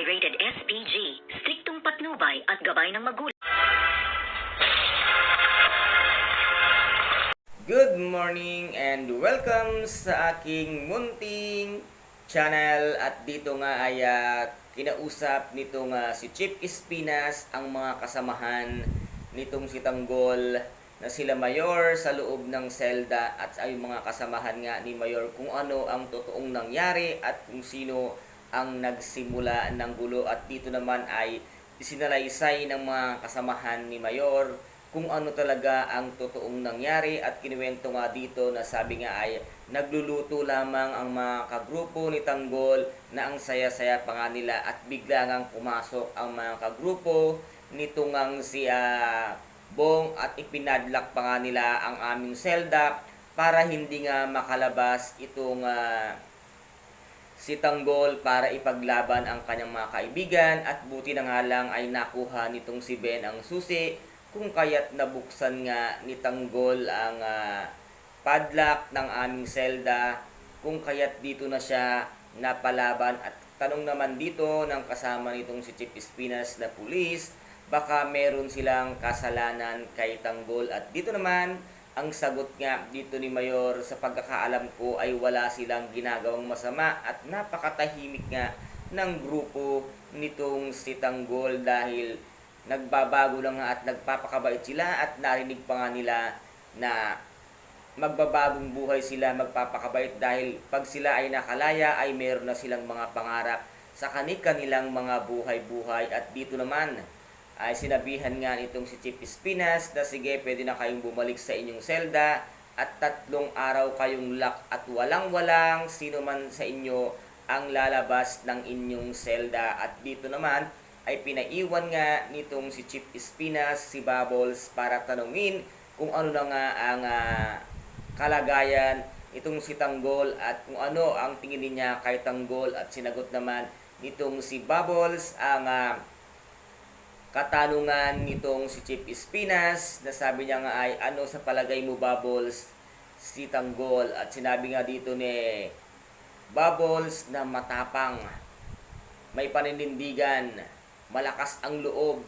ay rated SPG, striktong patnubay at gabay ng magulang. Good morning and welcome sa aking munting channel at dito nga ay ah, kinausap nitong ah, si Chip Espinas ang mga kasamahan nitong si Tanggol na sila Mayor sa loob ng selda at ay mga kasamahan nga ni Mayor kung ano ang totoong nangyari at kung sino ang nagsimula ng gulo at dito naman ay isinalaysay ng mga kasamahan ni Mayor kung ano talaga ang totoong nangyari at kinuwento nga dito na sabi nga ay nagluluto lamang ang mga kagrupo ni Tanggol na ang saya-saya pa nga nila at bigla ngang pumasok ang mga kagrupo nito ngang si ah, Bong at ipinadlock pa nga nila ang aming selda para hindi nga makalabas itong ah, si Tanggol para ipaglaban ang kanyang mga kaibigan at buti na nga lang ay nakuha nitong si Ben ang susi kung kaya't nabuksan nga ni Tanggol ang ah, padlock ng aming selda kung kaya't dito na siya napalaban. At tanong naman dito ng kasama nitong si Chief Espinas na pulis baka meron silang kasalanan kay Tanggol. At dito naman ang sagot nga dito ni Mayor sa pagkakaalam ko ay wala silang ginagawang masama at napakatahimik nga ng grupo nitong si Tanggol dahil nagbabago lang nga at nagpapakabait sila at narinig pa nga nila na magbabagong buhay sila, magpapakabait dahil pag sila ay nakalaya ay meron na silang mga pangarap sa kanilang mga buhay-buhay. At dito naman ay sinabihan nga nitong si Chief Espinas na sige pwede na kayong bumalik sa inyong selda at tatlong araw kayong lock at walang-walang sino man sa inyo ang lalabas ng inyong selda. At dito naman ay pinaiwan nga nitong si Chief Espinas si Bubbles para tanungin kung ano na nga ang ah, kalagayan itong si Tanggol at kung ano ang tingin niya kay Tanggol. At sinagot naman nitong si Bubbles ang ah, katanungan nitong si Chief Espinas na sabi niya nga ay ano sa palagay mo Bubbles si Tanggol? At sinabi nga dito ni Bubbles na matapang may paninindigan malakas ang loob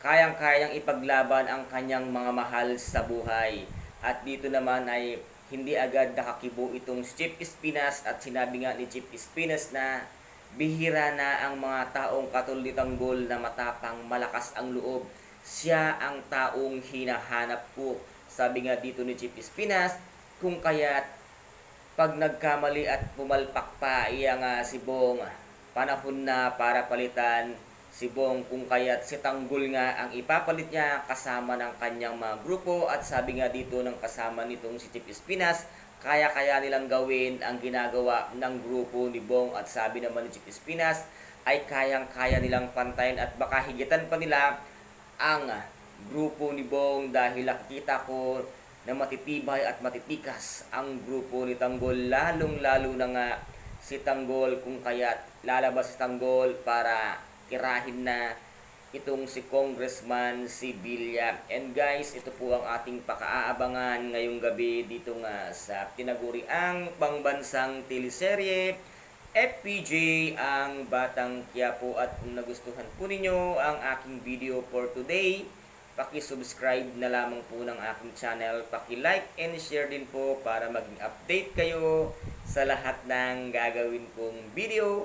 kayang-kayang ipaglaban ang kanyang mga mahal sa buhay. At dito naman ay hindi agad nakakibo itong Chief Espinas at sinabi nga ni Chief Espinas na bihira na ang mga taong katulad ni Tanggol na matapang malakas ang loob. Siya ang taong hinahanap ko. Sabi nga dito ni Chief Espinas, kung kaya't pag nagkamali at pumalpak pa iya nga si Bong, panahon na para palitan si Bong kung kaya't si Tanggol nga ang ipapalit niya kasama ng kanyang mga grupo at sabi nga dito ng kasama nitong si Chief Espinas, kaya-kaya nilang gawin ang ginagawa ng grupo ni Bong. At sabi naman ni Chief Espinas ay kayang-kaya nilang pantayin at baka higitan pa nila ang grupo ni Bong dahil nakikita ko na matitibay at matitikas ang grupo ni Tanggol. Lalong-lalo na nga si Tanggol kung kaya't lalabas si Tanggol para tirahin na itong si Congressman si Villa. And guys, ito po ang ating pakaaabangan ngayong gabi dito nga sa tinaguriang pangbansang teleserye FPJ ang Batang Quiapo at kung nagustuhan po ninyo ang aking video for today, paki-subscribe na lamang po ng aking channel, paki-like and share din po para maging update kayo sa lahat ng gagawin kong video.